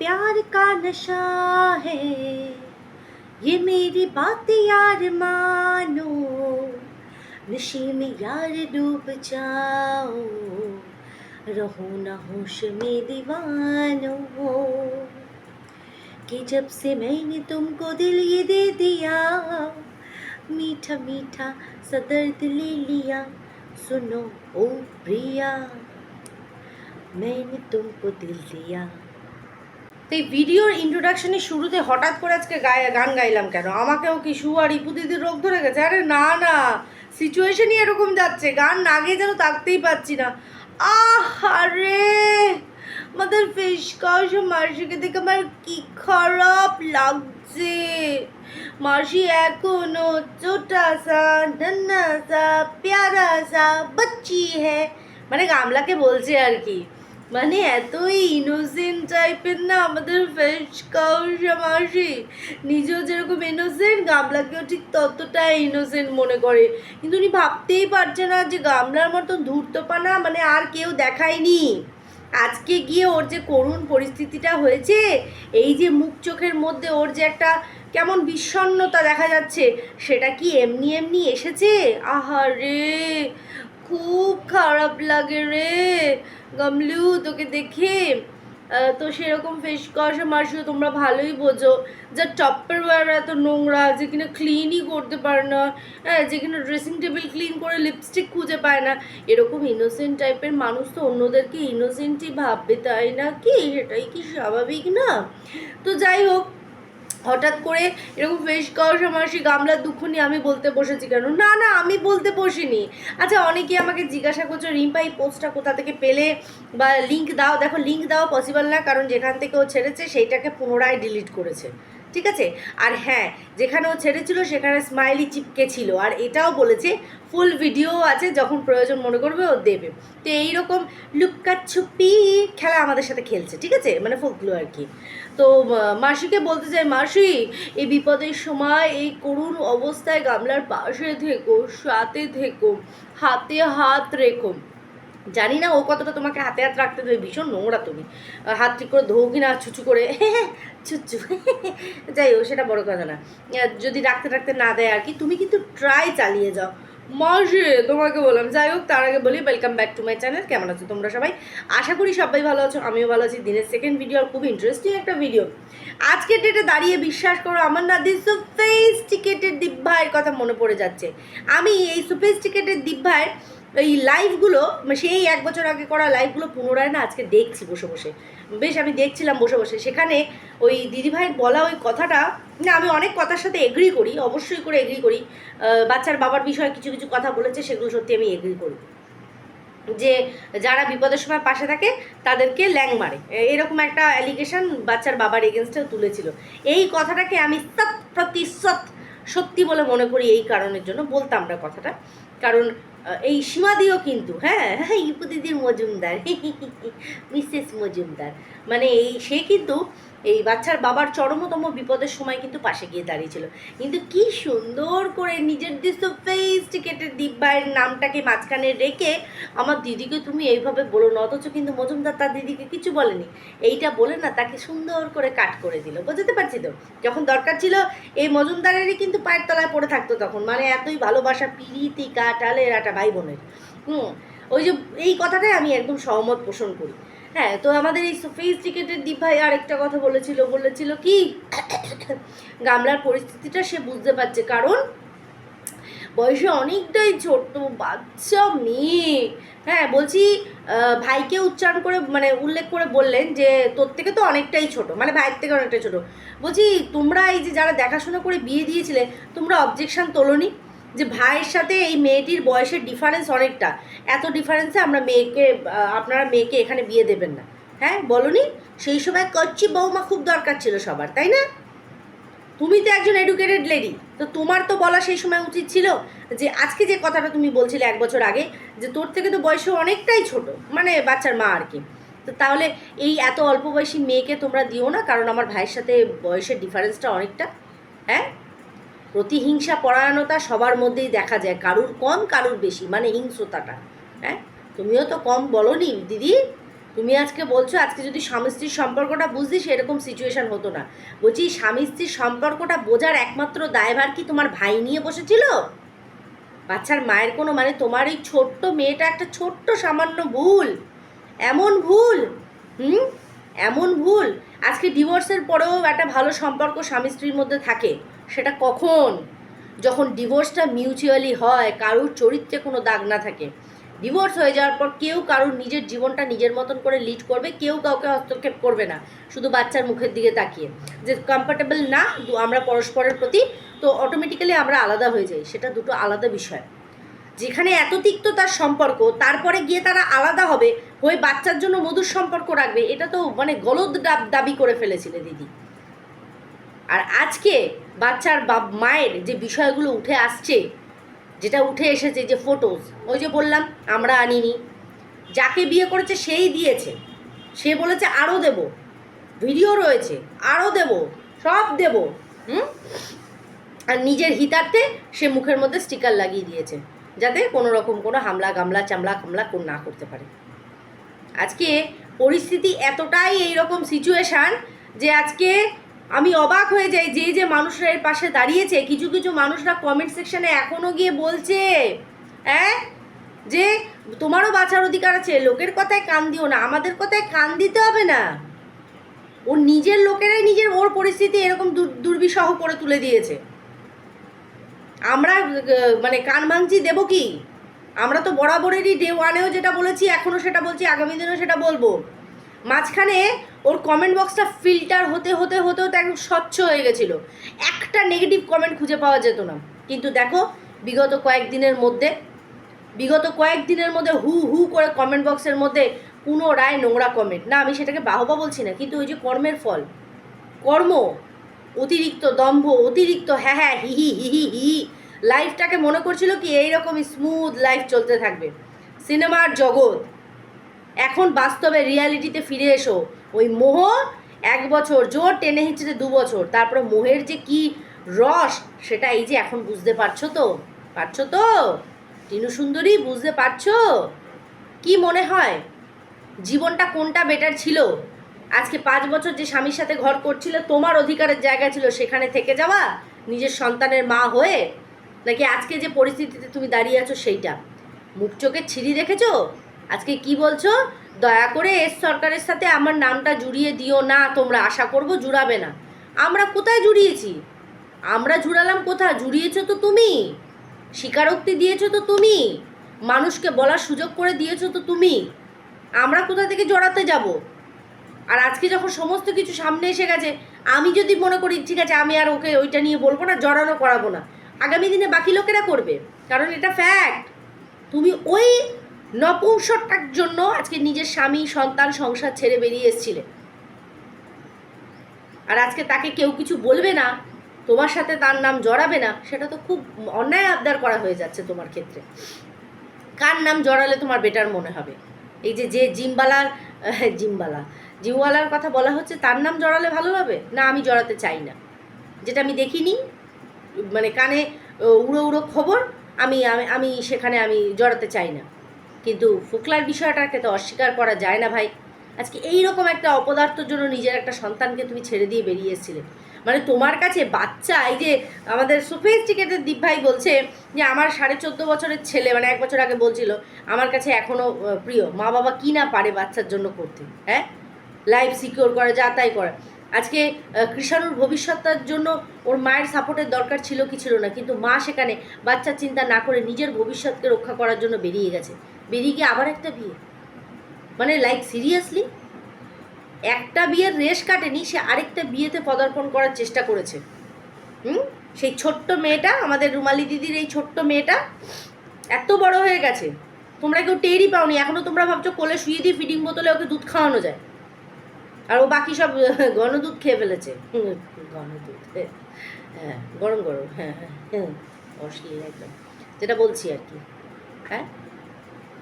प्यार का नशा है। ये मेरी बात यार मानो। नशे में यार डूब जाओ। रहो ना होश में दीवानो। कि जब से मैंने तुमको दिल ये दे दिया, मीठा मीठा सा दर्द ले लिया, सुनो ओ प्रिया, मैंने तुमको दिल दिया। তো এই ভিডিওর ইন্ট্রোডাকশনের শুরুতে হঠাৎ করে আজকে গায়ে গান গাইলাম কেন? আমাকেও কি শু আর ইপু দিদির রোগ ধরে গেছে? আরে না না। সিচুয়েশনই এরকম যাচ্ছে। গান না গিয়ে যেন থাকতেই পাচ্ছি না। আহ, আরে! আমাদের ফেস কাশ মাসিকে দেখে আমার কি খারাপ লাগছে। মাসি এখনও ছোটা সা নন্না সা প্যারা সা বচ্চি হ্যাঁ। মানে গামলাকে বলছে আর কি। মানে এতই ইনোসেন্ট টাইপের না আমাদের ফেস কাউসা মাসি নিজেও যেরকম ইনোসেন্ট গামলাকেও ঠিক ততটাই ইনোসেন্ট মনে করে। কিন্তু উনি ভাবতেই পারছে না যে গামলার মতো ধূর্তপানা মানে আর কেউ দেখায়নি। আজকে গিয়ে ওর যে করুণ পরিস্থিতিটা হয়েছে, এই যে মুখ চোখের মধ্যে ওর যে একটা কেমন বিষণ্ণতা দেখা যাচ্ছে, সেটা কি এমনি এমনি এসেছে? আহা রে খুব খারাপ লাগে রে। গামলু, তোকে দেখে তো সেরকম ফেস কষা মাসিও তোমরা ভালোই বোঝো। যা টপ্পের ওয়ার এত নোংরা, যে কিনা ক্লিনই করতে পারে না। হ্যাঁ যে কিনা ড্রেসিং টেবিল ক্লিন করে লিপস্টিক খুঁজে পায় না। এরকম ইনোসেন্ট টাইপের মানুষ তো অন্যদেরকে ইনোসেন্টই ভাববে, তাই না কি? সেটাই কি স্বাভাবিক না? তো যাই হোক হঠাৎ করে এরকম ফেস করার সময় সেই গামলার দুঃখ নিয়ে আমি বলতে বসেছি কেন? না না, আমি বলতে বসিনি। আচ্ছা অনেকেই আমাকে জিজ্ঞাসা করছ, রিম্পা, এই পোস্টটা কোথা থেকে পেলে বা লিঙ্ক দাও? দেখো লিঙ্ক দাও পসিবল না, কারণ যেখান থেকে ও ছেড়েছে, সেইটাকে পুনরায় ডিলিট করেছে। ঠিক আছে? আর হ্যাঁ যেখানে ও ছেড়েছিল, সেখানে স্মাইলি চিপকে ছিল। আর এটাও বলেছে ফুল ভিডিও আছে, যখন প্রয়োজন মনে করবে ও দেবে। তো এইরকম লুক্কা ছুপি খেলা আমাদের সাথে খেলছে, ঠিক আছে? মানে ফুলগুলো আর কি। তো মাসিকে বলতে চাই, মাসি, এই বিপদের সময় এই করুণ অবস্থায় গামলার পাশে থেকো, সাথে থেকো, হাতে হাত রেখো। জানি না ও কতটা তোমাকে হাতে হাত রাখতে দেবে, ভীষণ নোংরা তুমি। হাত ঠিক করে ধোও কিনা, ছুচু করে। ছুচু। যাই হোক, সেটা বড় কথা না। যদি রাখতে রাখতে না দেয় আর কি, তুমি কিন্তু ট্রাই চালিয়ে যাও। মাসে তোমাকে বললাম, যাই হোক, তার আগে বলি welcome back to my channel কেমন আছো তোমরা সবাই? আশা করি সবাই ভালো আছো, আমিও ভালো আছি। দিনের সেকেন্ড ভিডিও আর খুব ইন্টারেস্টিং একটা ভিডিও আজকের ডেটে দাঁড়িয়ে বিশ্বাস করো, আমার না দিস সোফেস্টিকেটেড দীপ ভাইয়ের কথা মনে পড়ে যাচ্ছে। আমি এই সোফেস্টিকেটেড দীপ ভাইয়ের এই লাইভগুলো মানে সেই এক বছর আগে করা লাইভগুলো পুনরায় না আজকে দেখছি বসে বসে। বেশ আমি দেখছিলাম বসে বসে। সেখানে ওই দিদিভাইয়ের বলা ওই কথাটা, না আমি অনেক কথার সাথে এগ্রি করি, অবশ্যই করে এগ্রি করি। বাচ্চার বাবার বিষয়ে কিছু কিছু কথা বলেছে, সেগুলো সত্যি আমি এগ্রি করি। যে যারা বিপদের সময় পাশে থাকে, তাদেরকে ল্যাং মারে। এরকম একটা অ্যালিগেশন বাচ্চার বাবার এগেনস্টেও তুলেছিল। এই কথাটাকে আমি শত প্রতিশত সত্যি বলে মনে করি এই কারণের জন্য বলতাম না কথাটা। কারণ এই সীমাদিও কিন্তু হ্যাঁ হ্যাঁ ইপুদিদির মজুমদার মিসেস মজুমদার। মানে এই সে কিন্তু এই বাচ্চার বাবার চরমতম বিপদের সময় কিন্তু পাশে গিয়ে দাঁড়িয়েছিল। কিন্তু কি সুন্দর করে নিজের ডিসোফেস্টিকেটেড দিব্যায়ের নামটাকে মাঝখানে রেখে আমার দিদিকে তুমি এইভাবে বলো না, অথচ কিন্তু মজুমদার তার দিদিকে কিছু বলেনি। এইটা বলে না, তাকে সুন্দর করে কাট করে দিল। বুঝতে পারছি তো? যখন দরকার ছিল, এই মজুমদারেরই কিন্তু পায়ের তলায় পড়ে থাকতো তখন। মানে এতই ভালোবাসা পিরিতি কাটালের একটা ভাই বোনের। হুম, ওই যে এই কথাটাই আমি একদম সহমত পোষণ করি। হ্যাঁ তো আমাদের এই সোফিস্টিকেটেড দীপ ভাই আরেকটা কথা বলেছিল বলেছিল কি, গামলার পরিস্থিতিটা সে বুঝতে পারছে। কারণ বয়সে অনেকটাই ছোট্ট বাচ্চা মেয়ে। হ্যাঁ বলছি ভাইকে উচ্চারণ করে মানে উল্লেখ করে বললেন যে, তোর থেকে তো অনেকটাই ছোট। মানে ভাইয়ের থেকে অনেকটাই ছোট। বলছি, তোমরা এই যে যারা দেখাশোনা করে বিয়ে দিয়েছিলে, তোমরা অবজেকশন তোলনি? যে ভাইয়ের সাথে এই মেয়েটির বয়সের ডিফারেন্স অনেকটা। এত ডিফারেন্সে আমরা মেয়েকে আপনারা মেয়েকে এখানে বিয়ে দেবেন না। হ্যাঁ বলনি? সেই সময় কচ্ছি বৌমা খুব দরকার ছিল সবার, তাই না? তুমি তো একজন এডুকেটেড লেডি তো তোমার তো বলা সেই সময় উচিত ছিল যে আজকে যে কথাটা তুমি বলছিলে এক বছর আগে, যে তোর থেকে তো বয়সে অনেকটাই ছোট মানে বাচ্চার মা আর কি। তো তাহলে এই এত অল্প বয়সী মেয়েকে তোমরা দিও না, কারণ আমার ভাইয়ের সাথে বয়সের ডিফারেন্সটা অনেকটা হ্যাঁ? প্রতিহিংসা, পরায়ণতা সবার মধ্যেই দেখা যায়। কারুর কম, কারুর বেশি মানে হিংস্রতাটা। হ্যাঁ? তুমিও তো কম বলনি, দিদি। তুমি আজকে বলছো, আজকে যদি স্বামী স্ত্রীর সম্পর্কটা বুঝতি, সেরকম সিচুয়েশান হতো না। বলছি, স্বামী স্ত্রীর সম্পর্কটা বোঝার একমাত্র দায়ভার কি তোমার ভাই নিয়ে বসেছিল? বাচ্চার মায়ের কোনো মানে তোমার এই ছোট্ট মেয়েটা একটা ছোট্ট সামান্য ভুল। এমন ভুল, হুম? এমন ভুল। আজকে ডিভোর্সের পরেও একটা ভালো সম্পর্ক স্বামী স্ত্রীর মধ্যে থাকে। সেটা কখন? যখন ডিভোর্সটা মিউচুয়ালি হয়, কারুর চরিত্রে কোনো দাগ না থাকে। ডিভোর্স হয়ে যাওয়ার পর কেউ কারুর নিজের জীবনটা নিজের মতন করে লিড করবে, কেউ কাউকে হস্তক্ষেপ করবে না, শুধু বাচ্চার মুখের দিকে তাকিয়ে। যে কমফর্টেবল না আমরা পরস্পরের প্রতি, তো অটোমেটিক্যালি আমরা আলাদা হয়ে যাই। সেটা দুটো আলাদা বিষয়। যেখানে এত তিক্ত তার সম্পর্ক, তারপরে গিয়ে তারা আলাদা হবে, হয়ে বাচ্চার জন্য মধুর সম্পর্ক রাখবে, এটা তো মানে গলদ দাব- করে ফেলেছিলে দিদি। আর আজকে বাচ্চার বাপ মায়ের যে বিষয়গুলো উঠে আসছে, যেটা উঠে এসেছে যে ফটোজ ওই যে বললাম, আমরা আনিনি। যাকে বিয়ে করেছে সেই দিয়েছে। সে বলেছে আরও দেব। ভিডিও রয়েছে আরও দেব, সব দেব। হুম? আর নিজের হিতার্থে সে মুখের মধ্যে স্টিকার লাগিয়ে দিয়েছে, যাতে কোনো রকম কোনো হামলা, গামলা, চামলা কোন না করতে পারে। আজকে পরিস্থিতি এতটাই এইরকম সিচুয়েশান যে আজকে আমি অবাক হয়ে যাই যে যে মানুষরা এর পাশে দাঁড়িয়েছে, কিছু কিছু মানুষরা কমেন্ট সেকশনে এখনও গিয়ে বলছে হ্যাঁ? যে তোমারও বাঁচার অধিকার আছে, লোকের কথায় কান দিও না, আমাদের কথায় কান দিতে হবে না। ওর নিজের লোকেরাই নিজের ওর পরিস্থিতি এরকম দুর- দুর্বিষহ করে তুলে দিয়েছে। আমরা মানে কান ভাঙছি দেবো কি? আমরা তো বরাবরেরই ডে ওয়ানেও যেটা বলেছি এখনও সেটা বলছি, আগামী দিনেও সেটা বলব। মাঝখানে ওর কমেন্ট বক্সটা ফিল্টার হতে হতে হতে হতে একদম স্বচ্ছ হয়ে গেছিল। একটা নেগেটিভ কমেন্ট খুঁজে পাওয়া যেত না। কিন্তু দেখো, বিগত কয়েকদিনের মধ্যে, বিগত কয়েকদিনের মধ্যে হু হু করে কমেন্ট বক্সের মধ্যে পুনরায় নোংরা কমেন্ট না, আমি সেটাকে বাহবা বলছি না, কিন্তু ওই যে কর্মের ফল। কর্ম, অতিরিক্ত দম্ভ, অতিরিক্ত হ্যাঁ হ্যাঁ হি হি হি হি হি লাইফটাকে মনে করছিল কি এইরকম স্মুথ লাইফ চলতে থাকবে। সিনেমার জগৎ, এখন বাস্তবে রিয়ালিটিতে ফিরে এসো। ওই মোহ এক বছর, জোর টেনে হিঁচড়ে দু বছর, তারপরে মোহের যে কি রস সেটা এই যে এখন বুঝতে পারছ তো? পারছ তো? টিনু সুন্দরী, বুঝতে পারছ? কি মনে হয়? জীবনটা কোনটা বেটার ছিল? আজকে পাঁচ বছর যে স্বামীর সাথে ঘর করছিল, তোমার অধিকারের জায়গা ছিল সেখানে থেকে যাওয়া? নিজের সন্তানের মা হয়ে? নাকি আজকে যে পরিস্থিতিতে তুমি দাঁড়িয়ে আছো সেইটা? মুখ চোখে ছিঁড়ি দেখেছ? আজকে কি বলছো? দয়া করে এস সরকারের সাথে আমার নামটা জুড়িয়ে দিও না, তোমরা আশা করব জুড়াবে না। আমরা কোথায় জুড়িয়েছি? আমরা জুড়ালাম কোথায়? জুড়িয়েছো তো তুমি। স্বীকারোক্তি দিয়েছ তো তুমি। মানুষকে বলার সুযোগ করে দিয়েছ তো তুমি। আমরা কোথা থেকে জড়াতে যাব? আর আজকে যখন সমস্ত কিছু সামনে এসে গেছে, আমি যদি মনে করি, ঠিক আছে, আমি আর ওকে ওইটা নিয়ে বলব না, জড়ানো করাবো না। আগামী দিনে বাকি লোকেরা করবে। কারণ এটা ফ্যাক্ট তুমি ওই নপুংসকটার জন্য আজকে নিজের স্বামী, সন্তান, সংসার ছেড়ে বেরিয়ে এসছিলে আর আজকে তাকে কেউ কিছু বলবে না, তোমার সাথে তার নাম জড়াবে না, সেটা তো খুব অন্যায় আবদার করা হয়ে যাচ্ছে তোমার ক্ষেত্রে। কার নাম জড়ালে তোমার বেটার মনে হবে? এই যে যে জিমবালার, জিমবালা, জিমওয়ালার কথা বলা হচ্ছে, তার নাম জড়ালে ভালো হবে? না, আমি জড়াতে চাই না। যেটা আমি দেখিনি মানে কানে, উড়ো উড়ো খবর আমি আমি সেখানে আমি জড়াতে চাই না। কিন্তু ফোকলার বিষয়টাকে তো অস্বীকার করা যায় না ভাই। আজকে এই রকম একটা অপদার্থর জন্য নিজের একটা সন্তানকে তুমি ছেড়ে দিয়ে বেরিয়ে এসেছিলে। মানে তোমার কাছে বাচ্চা, এই যে আমাদের সোফিস্টিকেটেড দীপ ভাই বলছে যে, আমার সাড়ে চোদ্দ বছরের ছেলে মানে এক বছর আগে বলছিল, আমার কাছে এখনও প্রিয়। মা বাবা কি না পারে বাচ্চার জন্য করতে? হ্যাঁ? লাইফ সিকিওর করে, যা তাই করে। আজকে কৃষাণুর ভবিষ্যৎটার জন্য ওর মায়ের সাপোর্টের দরকার ছিল কি ছিল না? কিন্তু মা সেখানে বাচ্চার চিন্তা না করে নিজের ভবিষ্যৎকে রক্ষা করার জন্য বেরিয়ে গেছে। বেরিয়ে গিয়ে আবার একটা বিয়ে। মানে লাইক সিরিয়াসলি একটা বিয়ের রেশ কাটেনি, সে আরেকটা বিয়েতে পদার্পণ করার চেষ্টা করেছে। হুম? সেই ছোট্ট মেয়েটা, আমাদের রুমালি দিদির এই ছোট্ট মেয়েটা, এত বড় হয়ে গেছে। তোমরা কেউ টেরই পাওনি। এখনও তোমরা ভাবছ কোলে শুয়ে দিয়ে ফিডিং বোতলে ওকে দুধ খাওয়ানো যায়। আর ও বাকি সব গণদুধ খেয়ে ফেলেছে। গণদুধ হ্যাঁ গরম গরম। হ্যাঁ হ্যাঁ হ্যাঁ অশ্লীল একদম। যেটা বলছি আর কি। হ্যাঁ?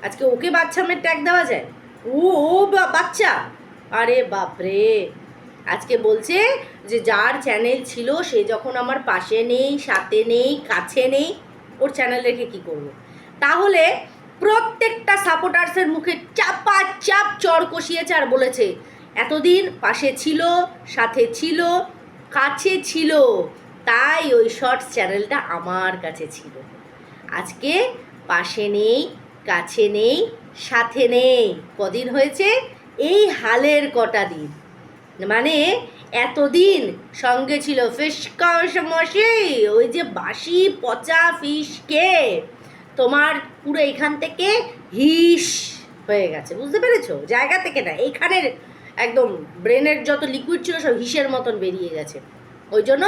আজকে ওকে বাচ্চা মেয়ের ট্যাগ দেওয়া যায়? ও ও বাচ্চা। আরে বাপরে। আজকে বলছে যে যার চ্যানেল ছিল, সে যখন আমার পাশে নেই, সাথে নেই, কাছে নেই, ওর চ্যানেল রেখে কি করব। তাহলে প্রত্যেকটা সাপোর্টার্সের মুখে চাপা চাপ চর কষিয়েছে আর বলেছে, এতদিন পাশে ছিল, সাথে ছিল, কাছে ছিল, তাই ওই শর্টস চ্যানেলটা আমার কাছে ছিল। আজকে পাশে নেই কাছে নেই, সাথে নেই। কদিন হয়েছে? এই হালের কটা দিন। মানে এতদিন সঙ্গে ছিল ফিশ মশে ওই যে বাসি পচা ফিশ কে? তোমার পুরো এখান থেকে হিস হয়ে গেছে, বুঝতে পেরেছ? জায়গা থেকে না এইখানের একদম ব্রেনের যত লিকুইড ছিল সব হিসের মতন বেরিয়ে গেছে। ওই জন্য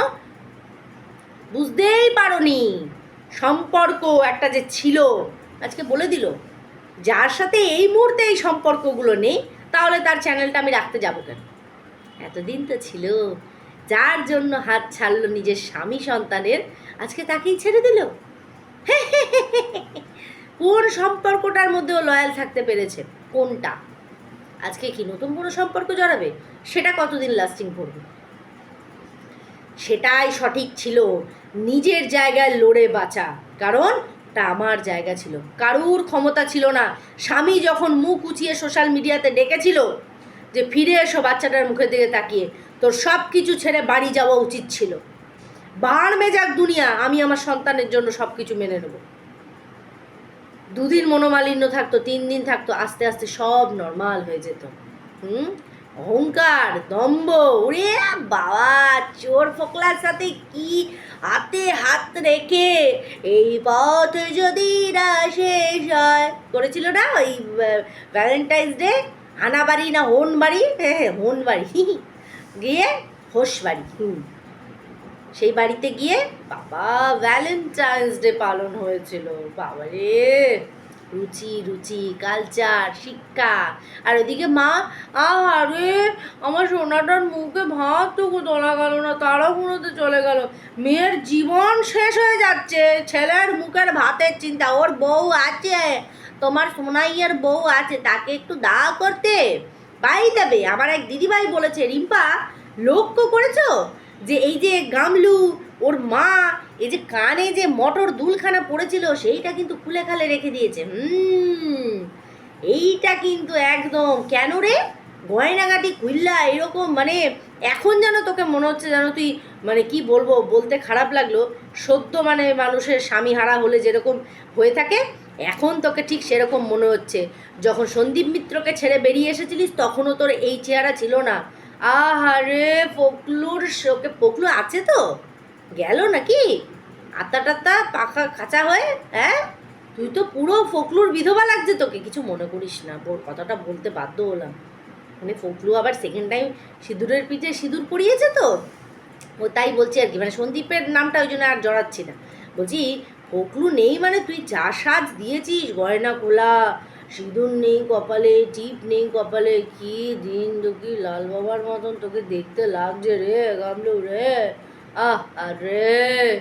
বুঝতেই পারোনি, সম্পর্ক একটা যে ছিল আজকে বলে দিল, যার সাথে এই মুহূর্তে এই সম্পর্কগুলো নেই, তাহলে তার চ্যানেলটা আমি রাখতে যাব কেন? এতদিন তো ছিল, যার জন্য হাত ছাড়লো নিজের স্বামী সন্তানের, আজকে তাকেই ছেড়ে দিল। কোন সম্পর্কটার মধ্যেও লয়াল থাকতে পেরেছে? কোনটা? আজকে কি নতুন কোনো সম্পর্ক জড়াবে? সেটা কতদিন লাস্টিং করবে? সেটাই সঠিক ছিল, নিজের জায়গায় লড়ে বাঁচা। কারণ তা আমার জায়গা ছিল। কারুর ক্ষমতা ছিল না। স্বামী যখন মুখ উঁচিয়ে সোশ্যাল মিডিয়াতে ডেকেছিল যে, ফিরে এসো বাচ্চাটার মুখের দিকে তাকিয়ে। তোর সব কিছু ছেড়ে বাড়ি যাওয়া উচিত ছিল। বাড় মেজাক দুনিয়া, আমি আমার সন্তানের জন্য সব কিছু মেনে নেব। দুদিন মনোমালিন্য থাকতো, তিন দিন থাকতো, আস্তে আস্তে সব নর্মাল হয়ে যেত। হুম? অহংকার, দম্ভ, ওরে বাবা, চোর ফোকলার সাথে কি হাতে হাত রেখে এই পথ যদি না শেষ হয়? করেছিল না ওই ভ্যালেন্টাইন্স ডে হানা বাড়ি না হোন বাড়ি হ্যাঁ হ্যাঁ হোন বাড়ি গিয়ে হোস বাড়ি হুম। সেই বাড়িতে গিয়ে বাবা ভ্যালেন্টাইন্স ডে পালন হয়েছিল। বাবা রে রুচি রুচি, কালচার, শিক্ষা। আর ওদিকে মা আরে, আমার সোনাটার মুখে ভাত টুকু তোলা গেল না, তাড়াহুড়োতে চলে গেল। মেয়ের জীবন শেষ হয়ে যাচ্ছে, ছেলের মুখের ভাতের চিন্তা। ওর বউ আছে, তোমার সোনাইয়ের বউ আছে, তাকে একটু দাও করতে। বাই দেবে আমার এক দিদিভাই বলেছে, রিম্পা, লক্ষ্য করেছ? যে এই যে গামলু, ওর মা এই যে কানে যে মটর দুলখানা পড়েছিল, সেইটা কিন্তু খুলে খালে রেখে দিয়েছে। হুম, এইটা কিন্তু একদম। কেন রে? গয়নাগাটি খুললা, এরকম মানে এখন যেন তোকে মনে হচ্ছে যেন তুই মানে কি বলব, বলতে খারাপ লাগল। সদ্য মানে মানুষের স্বামী হারা হলে যেরকম হয়ে থাকে, এখন তোকে ঠিক সেরকম মনে হচ্ছে। যখন সন্দীপ মিত্রকে ছেড়ে বেরিয়ে এসেছিলিস, তখনও তোর এই চেহারা ছিল না। আহারে, ফকলুর শোকে ফকলু আছে তো? গেল নাকি? আত্মা টাত্তা পাখা খাঁচা হয়ে হ্যাঁ? তুই তো পুরো ফকলুর বিধবা লাগছে তোকে, কিছু মনে করিস না ওর কথাটা বলতে বাধ্য হলাম। মানে ফকলু আবার সেকেন্ড টাইম সিঁদুরের পিঠে সিঁদুর পরিয়েছে তো? ও তাই বলছি আর কি মানে সন্দীপের নামটা ওই জন্য আর জড়াচ্ছি না। বলছি, ফকলু নেই মানে তুই যা সাজ দিয়েছিস, গয়না খোলা, সিঁদুর নেই কপালে, টিপ নেই কপালে, কি দিন দেখি লাল বাবার মতন তোকে দেখতে লাগছে রে, গামলু রে। আহ, আরে।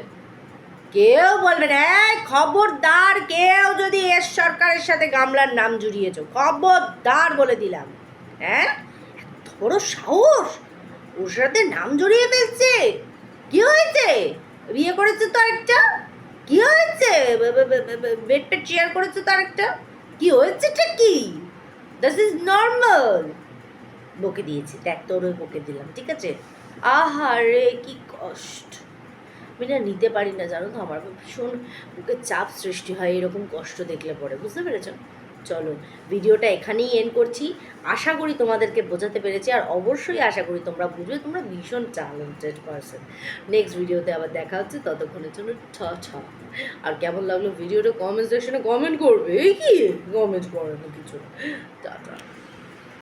কেউ বলবে না খবরদার কেউ যদি এস সরকারের সাথে গামলার নাম জুড়িয়েছ। খবরদার বলে দিলাম। হ্যাঁ? এত বড় সাহস! ওর সাথে নাম জড়িয়ে ফেলছে। কি হয়েছে? বিয়ে করেছে তো আরেকটা? কি হয়েছে? বেড পেট শেয়ার করেছে তো আরেকটা? কি হয়েছে ঠিক কি? দিস ইজ নর্মাল বকে দিয়েছি। দেখ তোর বকে দিলাম, ঠিক আছে? আহারে, কি কষ্ট! আমি না নিতে পারি না, জানো তো আমার ভীষণ বুকে চাপ সৃষ্টি হয়, এরকম কষ্ট দেখলে পরে, বুঝতে পেরেছ? চলো, ভিডিওটা এখানেই এন্ড করছি। আশা করি তোমাদেরকে বোঝাতে পেরেছি, আর অবশ্যই আশা করি তোমরা বুঝবে, তোমরা ভীষণ ট্যালেন্টেড পারসন নেক্সট ভিডিওতে আবার দেখা হচ্ছে, ততক্ষণের জন্য ছ ছ আর কেমন লাগল ভিডিওটা কমেন্ট সেকশনে কমেন্ট করবে, এই কি? কমেন্ট করে কিছু টাটা।